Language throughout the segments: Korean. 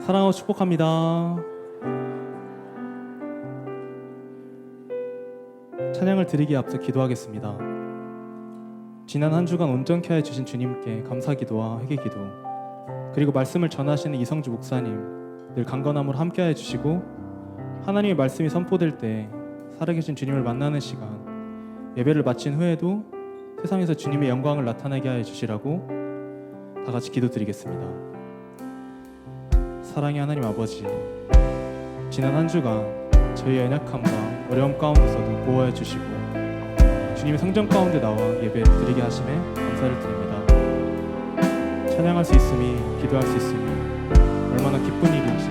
사랑하고 축복합니다. 찬양을 드리기에 앞서 기도하겠습니다. 지난 한 주간 온전케 해 주신 주님께 감사 기도와 회개 기도 그리고 말씀을 전하시는 이성주 목사님 늘 강건함으로 함께 해 주시고 하나님의 말씀이 선포될 때 살아계신 주님을 만나는 시간 예배를 마친 후에도 세상에서 주님의 영광을 나타내게 하여 주시라고 다 같이 기도드리겠습니다. 사랑의 하나님 아버지, 지난 한 주간 저희의 연약함과 어려움 가운데서도 보호해 주시고 주님의 성전 가운데 나와 예배 드리게 하심에 감사를 드립니다. 찬양할 수 있음이 기도할 수 있음이 얼마나 기쁜 일인지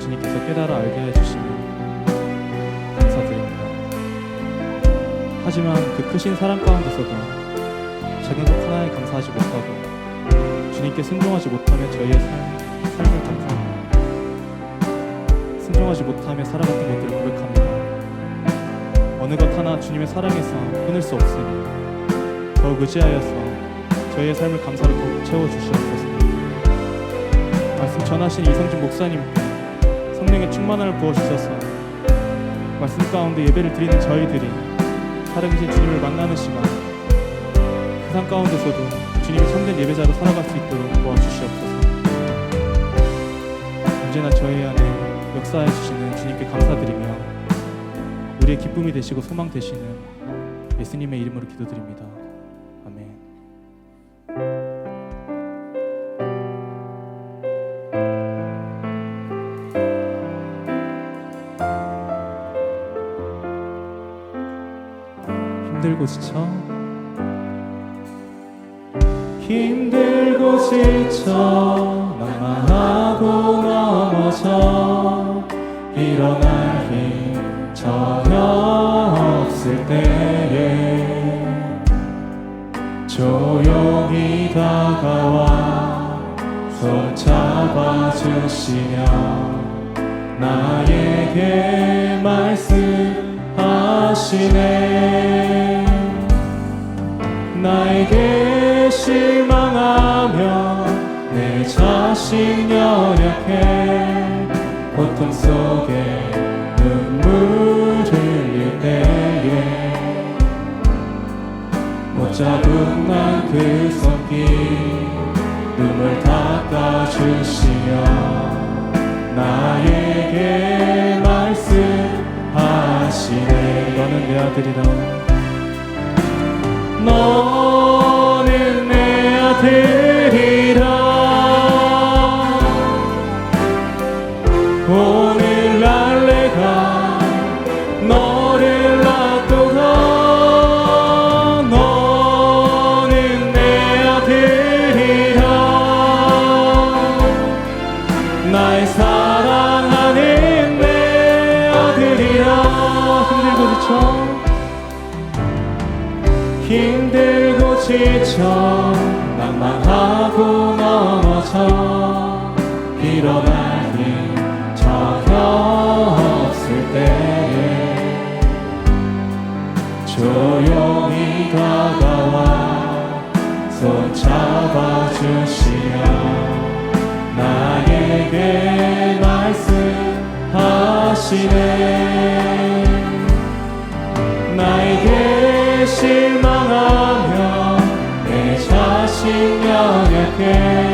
주님께서 깨달아 알게 해 주시면 감사드립니다. 하지만 그 크신 사랑 가운데서도 작은 것 하나에 감사하지 못하고 주님께 순종하지 못하며 저희의 삶, 삶을 감사합니다. 순종하지 못하며 살아갔던 것들을 고백합니다. 어느 것 하나 주님의 사랑에서 끊을 수 없으니 더욱 의지하여서 저희의 삶을 감사로 더욱 채워주시옵소서. 말씀 전하신 이성준 목사님께 성령의 충만함을 부어주셔서 말씀 가운데 예배를 드리는 저희들이 살아계신 주님을 만나는 시간 세상 가운데서도 주님의 참된 예배자로 살아갈 수 있도록 도와주시옵소서. 언제나 저희 안에 역사해 주시는 주님께 감사드리며 우리의 기쁨이 되시고 소망 되시는 예수님의 이름으로 기도드립니다. 지쳐 낭만하고 넘어져 일어날 힘 전혀 없을 때에 조용히 다가와 손 잡아주시며 나에게 말씀하시네. 나에게 실망하며 내 자신 연약해. 고통 속에 눈물 흘릴 때에. 못 잡은 난 그 손길 눈물 닦아주시며 나에게 말씀하시네. 너는 내 아들이라 너는 내 아들 힘들고 지쳐 힘들고 지쳐 낭만하고 넘어져 일어나니 전혀 없을 때에 조용히 다가와 손 잡아주시며 나에게 말씀하시네 나에게 실망하며 내 자신 연약해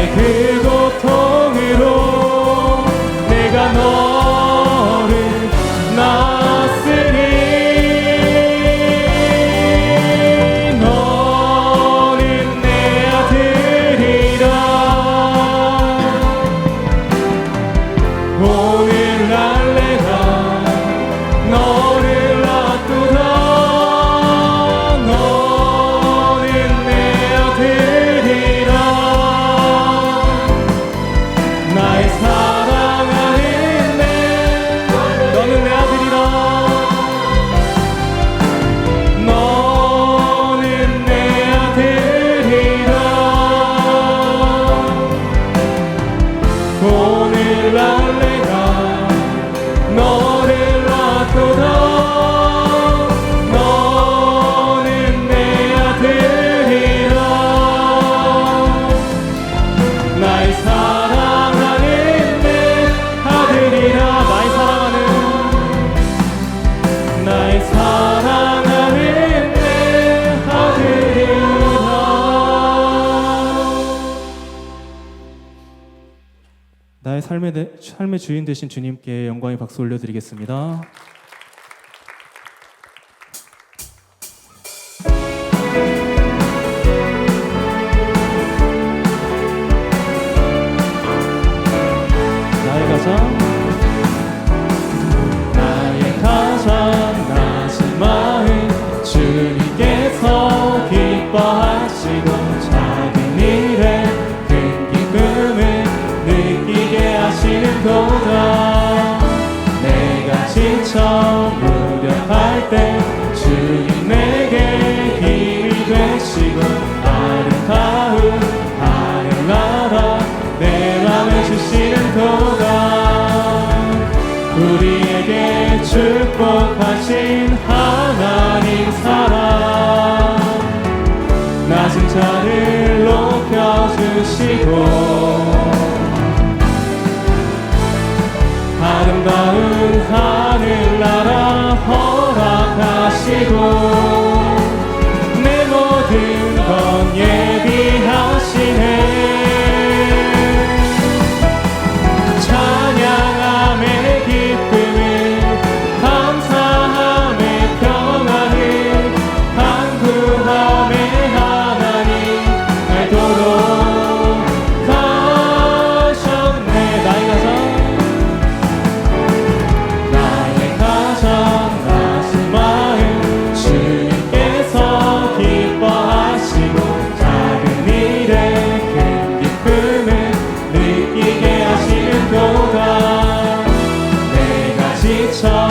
make me 삶의, 삶의 주인 되신 주님께 영광의 박수 올려드리겠습니다. 나의 가장 아름다운 하늘나라 허락하시고 하시는 교가 내가 지쳐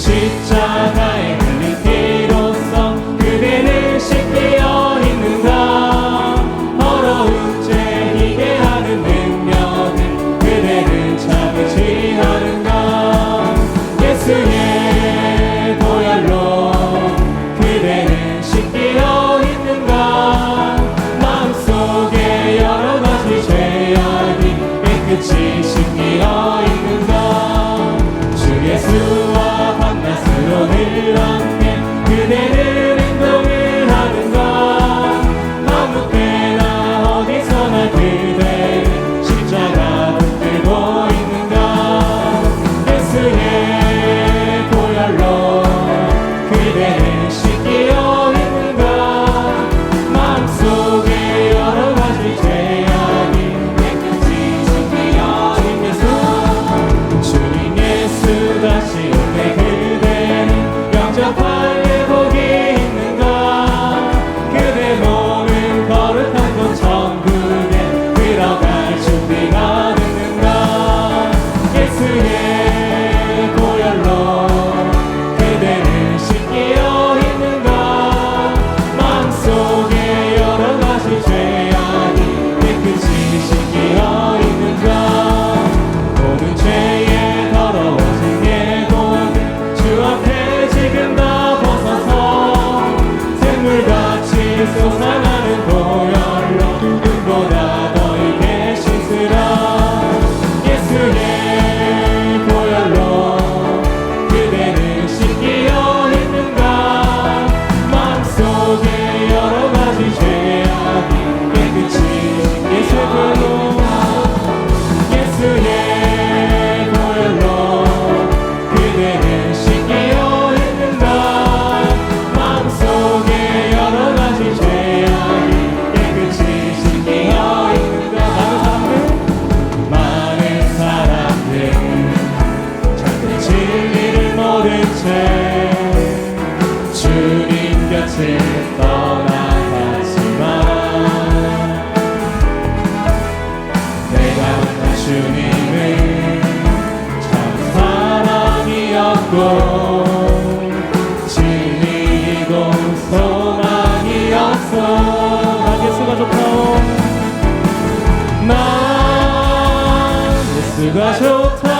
십자가에 예수가 좋다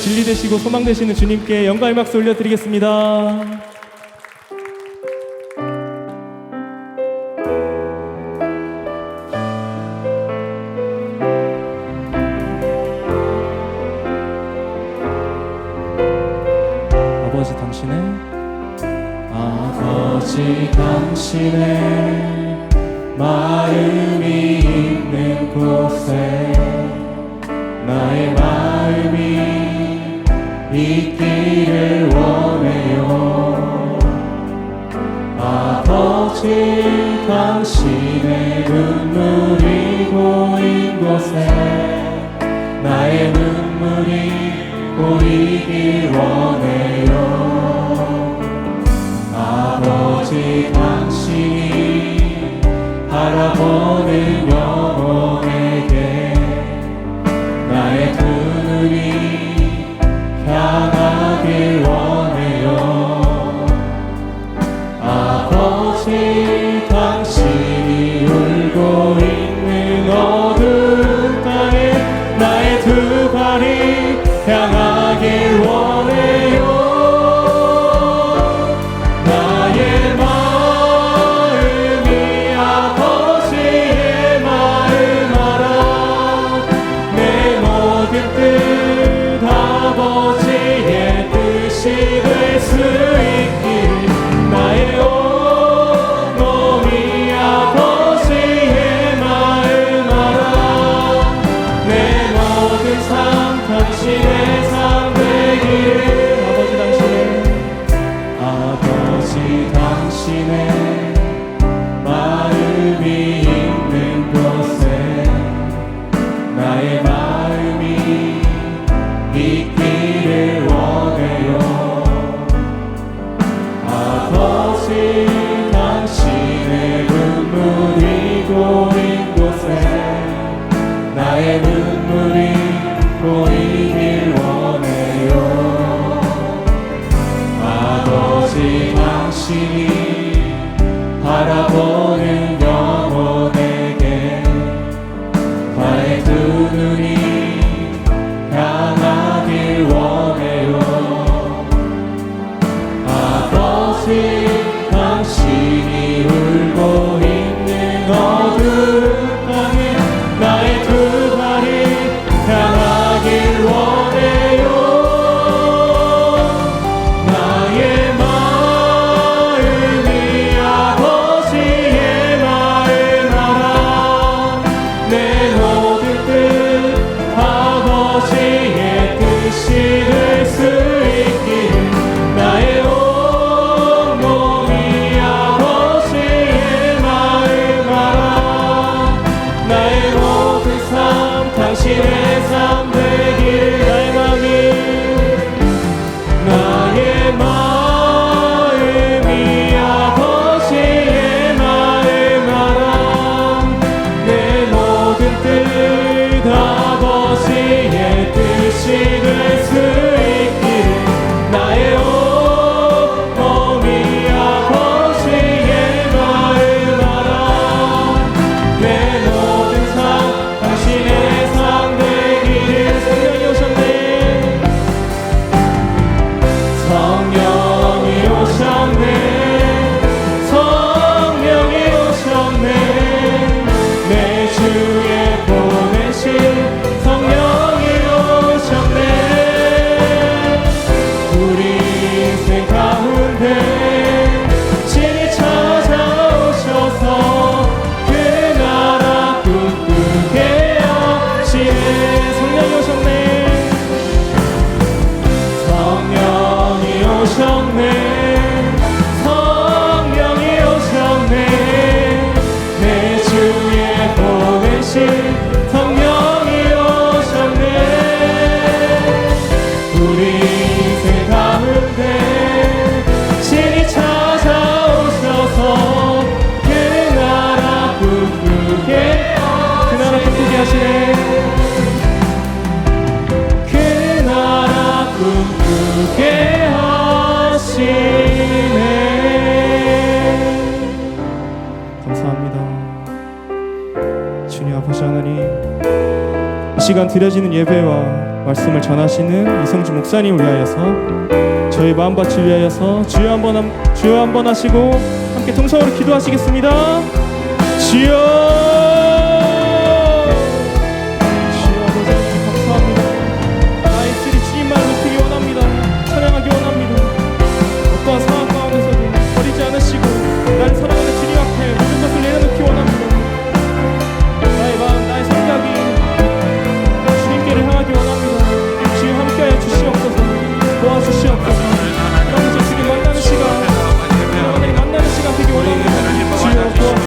진리 되시고 소망 되시는 주님께 영광의 박수 올려드리겠습니다. 아버지 당신의 아버지 당신의 마음이 있는 곳에 나의 마음이 믿기를 원해요. 아버지 당신의 눈물이고 인 곳에 나의 눈물이 보이길 원해요. 아버지 당신이 바라보는 영 내 양심이 song there. 시간 드려지는 예배와 말씀을 전하시는 이성주 목사님을 위하여서 저희 마음밭을 위하여서 주여 한번 함- 주여 한번 하시고 함께 통성으로 기도하시겠습니다. 주여